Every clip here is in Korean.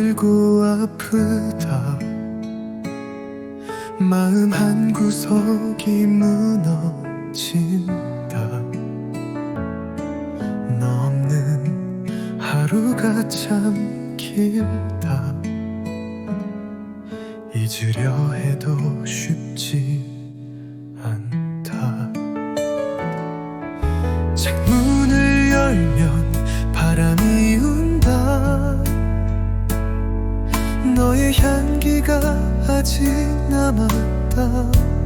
힘들고 아프다. 마음 한 구석이 무너진다. 너 없는 하루가 참 길다. 잊으려 해도 쉽지 아직 남았다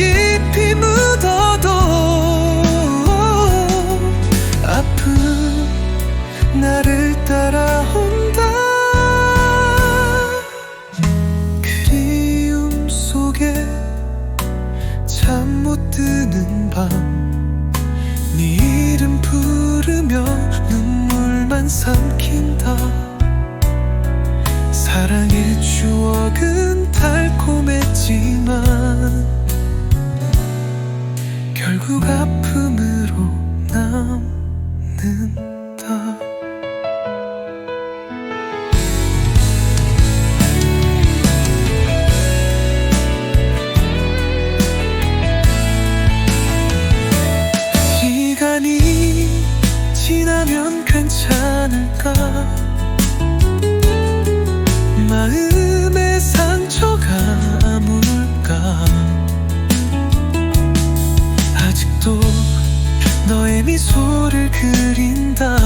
깊이 묻어도 아픔 나를 따라온다. 그리움 속에 잠 못 드는 밤네 이름 부르며 눈물만 삼킨다. 사랑의 추억은 달콤했지만 결국 아픔으로 남는다. 시간이 지나면 괜찮을까 미소를 그린다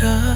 알아